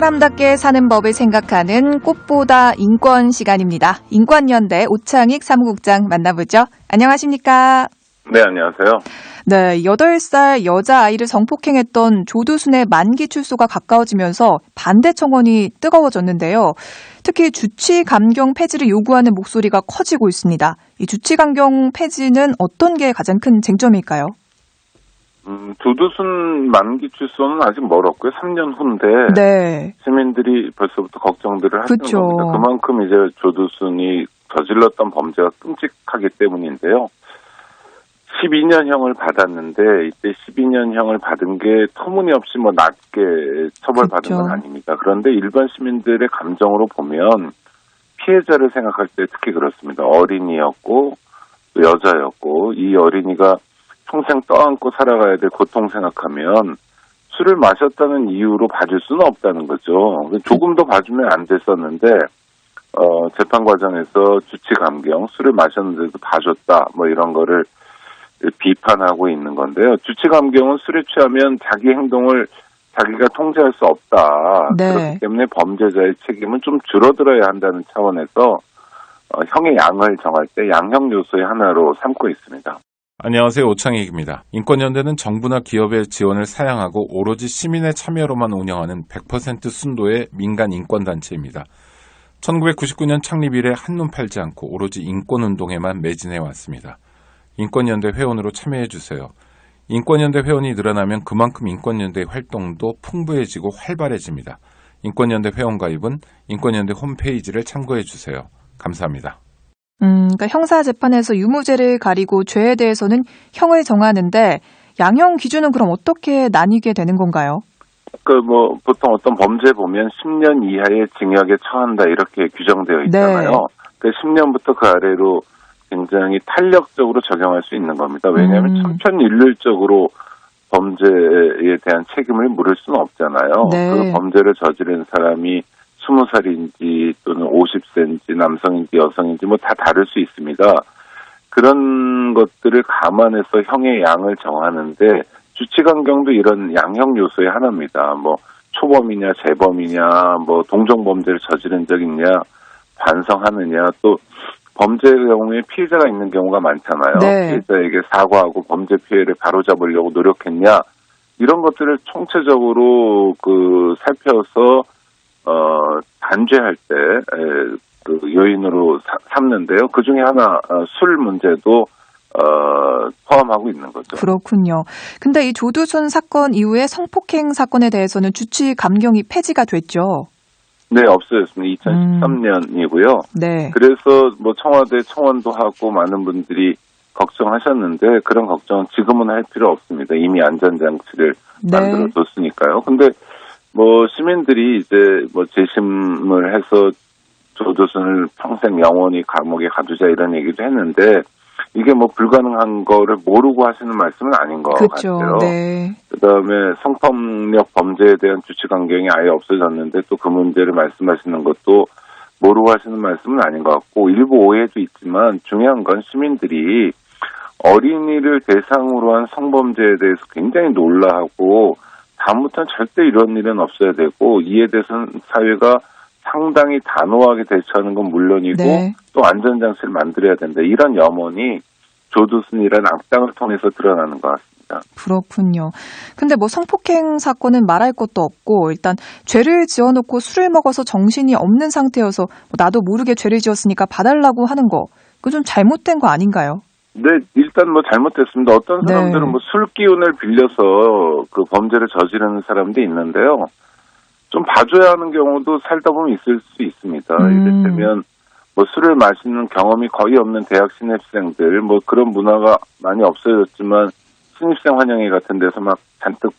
사람답게 사는 법을 생각하는 꽃보다 인권 시간입니다. 인권연대 오창익 사무국장 만나보죠. 안녕하십니까? 네, 안녕하세요. 네, 8살 여자아이를 성폭행했던 조두순의 만기 출소가 가까워지면서 반대 청원이 뜨거워졌는데요. 특히 주치 감경 폐지를 요구하는 목소리가 커지고 있습니다. 이 주치 감경 폐지는 어떤 게 가장 큰 쟁점일까요? 음, 조두순 만기 출소는 아직 멀었고요. 3년 후인데 네. 시민들이 벌써부터 걱정들을 하시는 그쵸. 겁니다. 그만큼 이제 조두순이 저질렀던 범죄가 끔찍하기 때문인데요. 12년형을 받았는데 이때 12년형을 받은 게 터무니없이 뭐 낮게 처벌받은 그쵸. 건 아닙니다. 그런데 일반 시민들의 감정으로 보면 피해자를 생각할 때 특히 그렇습니다. 어린이였고 또 여자였고 이 어린이가 평생 떠안고 살아가야 될 고통 생각하면 술을 마셨다는 이유로 봐줄 수는 없다는 거죠. 조금 더 봐주면 안 됐었는데 어, 재판 과정에서 주치 감경 술을 마셨는데도 봐줬다 뭐 이런 거를 비판하고 있는 건데요. 주치 감경은 술에 취하면 자기 행동을 자기가 통제할 수 없다. 네. 그렇기 때문에 범죄자의 책임은 좀 줄어들어야 한다는 차원에서 어, 형의 양을 정할 때 양형 요소의 하나로 삼고 있습니다. 안녕하세요. 오창익입니다. 인권연대는 정부나 기업의 지원을 사양하고 오로지 시민의 참여로만 운영하는 100% 순도의 민간 인권단체입니다. 1999년 창립 이래 한눈 팔지 않고 오로지 인권운동에만 매진해 왔습니다. 인권연대 회원으로 참여해 주세요. 인권연대 회원이 늘어나면 그만큼 인권연대 활동도 풍부해지고 활발해집니다. 인권연대 회원 가입은 인권연대 홈페이지를 참고해 주세요. 감사합니다. 음, 그러니까 형사 재판에서 유무죄를 가리고 죄에 대해서는 형을 정하는데 양형 기준은 그럼 어떻게 나뉘게 되는 건가요? 그 뭐 보통 어떤 범죄 보면 10년 이하의 징역에 처한다 이렇게 규정되어 있잖아요. 네. 그 10년부터 그 아래로 굉장히 탄력적으로 적용할 수 있는 겁니다. 왜냐하면 음. 천편일률적으로 범죄에 대한 책임을 물을 수는 없잖아요. 네. 그 범죄를 저지른 사람이 20살인지 또는 50세인지 남성인지 여성인지 뭐 다 다를 수 있습니다. 그런 것들을 감안해서 형의 양을 정하는데 주치감경도 이런 양형 요소의 하나입니다. 뭐 초범이냐 재범이냐 뭐 동종 범죄를 저지른 적 있냐 반성하느냐 또 범죄의 경우에 피해자가 있는 경우가 많잖아요. 네. 피해자에게 사과하고 범죄 피해를 바로잡으려고 노력했냐 이런 것들을 총체적으로 그 살펴서 어 단죄할 때 에, 그 요인으로 사- 삼는데요. 그 중에 하나 어, 술 문제도 어 포함하고 있는 거죠. 그렇군요. 근데 이 조두순 사건 이후에 성폭행 사건에 대해서는 주치 감경이 폐지가 됐죠. 네, 없어졌습니다. 2013년이고요. 네. 그래서 뭐 청와대 청원도 하고 많은 분들이 걱정하셨는데 그런 걱정은 지금은 할 필요 없습니다. 이미 안전장치를 네. 만들어 뒀으니까요. 근데 뭐 시민들이 이제 뭐 재심을 해서 조두순을 평생 영원히 감옥에 가두자 이런 얘기도 했는데 이게 뭐 불가능한 거를 모르고 하시는 말씀은 아닌 것 그렇죠. 같아요. 네. 그다음에 성폭력 범죄에 대한 주치 강경이 아예 없어졌는데 또 그 문제를 말씀하시는 것도 모르고 하시는 말씀은 아닌 것 같고 일부 오해도 있지만 중요한 건 시민들이 어린이를 대상으로 한 성범죄에 대해서 굉장히 놀라하고 다음부터는 절대 이런 일은 없어야 되고 이에 대해서는 사회가 상당히 단호하게 대처하는 건 물론이고 네. 또 안전장치를 만들어야 된다. 이런 염원이 조두순이라는 악당을 통해서 드러나는 것 같습니다. 그렇군요. 근데 뭐 성폭행 사건은 말할 것도 없고 일단 죄를 지어놓고 술을 먹어서 정신이 없는 상태여서 뭐 나도 모르게 죄를 지었으니까 봐달라고 하는 거 그거 좀 잘못된 거 아닌가요? 네, 일단 뭐 잘못됐습니다. 어떤 네. 사람들은 뭐술 기운을 빌려서 그 범죄를 저지르는 사람도 있는데요. 좀 봐줘야 하는 경우도 살다 보면 있을 수 있습니다. 음. 이를테면 뭐 술을 마시는 경험이 거의 없는 대학 신입생들 뭐 그런 문화가 많이 없어졌지만 신입생 환영회 같은 데서 막 잔뜩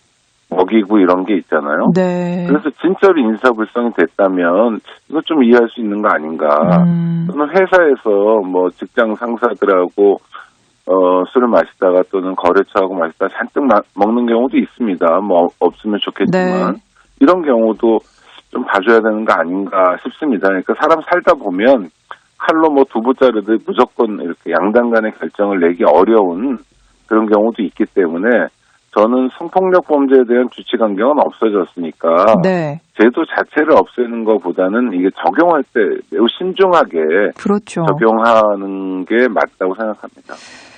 먹이고 이런 게 있잖아요. 네. 그래서 진짜로 인사불성이 됐다면 이거 좀 이해할 수 있는 거 아닌가. 음, 또는 회사에서 뭐 직장 상사들하고 어 술을 마시다가 또는 거래처하고 마시다가 잔뜩 마- 먹는 경우도 있습니다. 뭐 없으면 좋겠지만 네. 이런 경우도 좀 봐줘야 되는 거 아닌가 싶습니다. 그러니까 사람 살다 보면 칼로 뭐 두부 자르듯 무조건 이렇게 양당 간의 결정을 내기 어려운 그런 경우도 있기 때문에 저는 성폭력 범죄에 대한 주치 강경은 없어졌으니까 네. 제도 자체를 없애는 것보다는 이게 적용할 때 매우 신중하게 그렇죠. 적용하는 게 맞다고 생각합니다.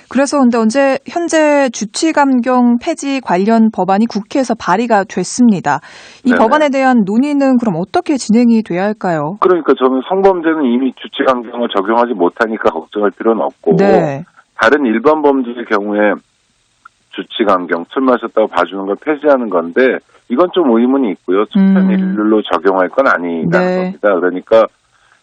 그래서 근데 언제 현재 주치 감경 폐지 관련 법안이 국회에서 발의가 됐습니다. 이 네네. 법안에 대한 논의는 그럼 어떻게 진행이 돼야 할까요? 그러니까 저는 성범죄는 이미 주치 강경을 적용하지 못하니까 걱정할 필요는 없고 네. 다른 일반 범죄의 경우에 주치 강경 술 마셨다고 봐주는 걸 폐지하는 건데 이건 좀 의문이 있고요. 천편일률로 적용할 건 아니라는 음. 네. 겁니다. 그러니까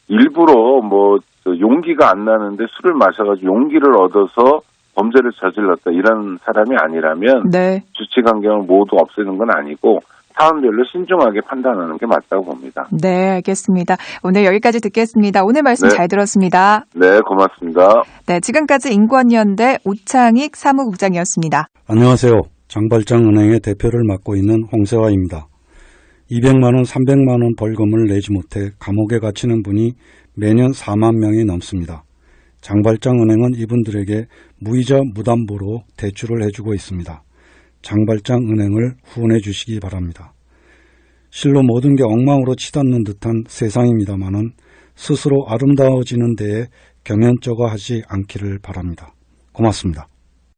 일부러 뭐저 용기가 안 나는데 술을 마셔가지고 용기를 얻어서 범죄를 저질렀다 이런 사람이 아니라면 네. 주치 강경을 모두 없애는 건 아니고 사안별로 신중하게 판단하는 게 맞다고 봅니다. 네, 알겠습니다. 오늘 여기까지 듣겠습니다. 오늘 말씀 네. 잘 들었습니다. 네, 고맙습니다. 네, 지금까지 인권연대 오창익 사무국장이었습니다. 안녕하세요. 장발장은행의 대표를 맡고 있는 홍세화입니다. 200만 원, 300만 원 벌금을 내지 못해 감옥에 갇히는 분이 매년 4만 명이 넘습니다. 장발장은행은 이분들에게 무이자 무담보로 대출을 해주고 있습니다. 장발장 은행을 후원해 주시기 바랍니다. 실로 모든 게 엉망으로 치닫는 듯한 세상입니다마는 스스로 아름다워지는 데에 경연쩍어 하지 않기를 바랍니다. 고맙습니다.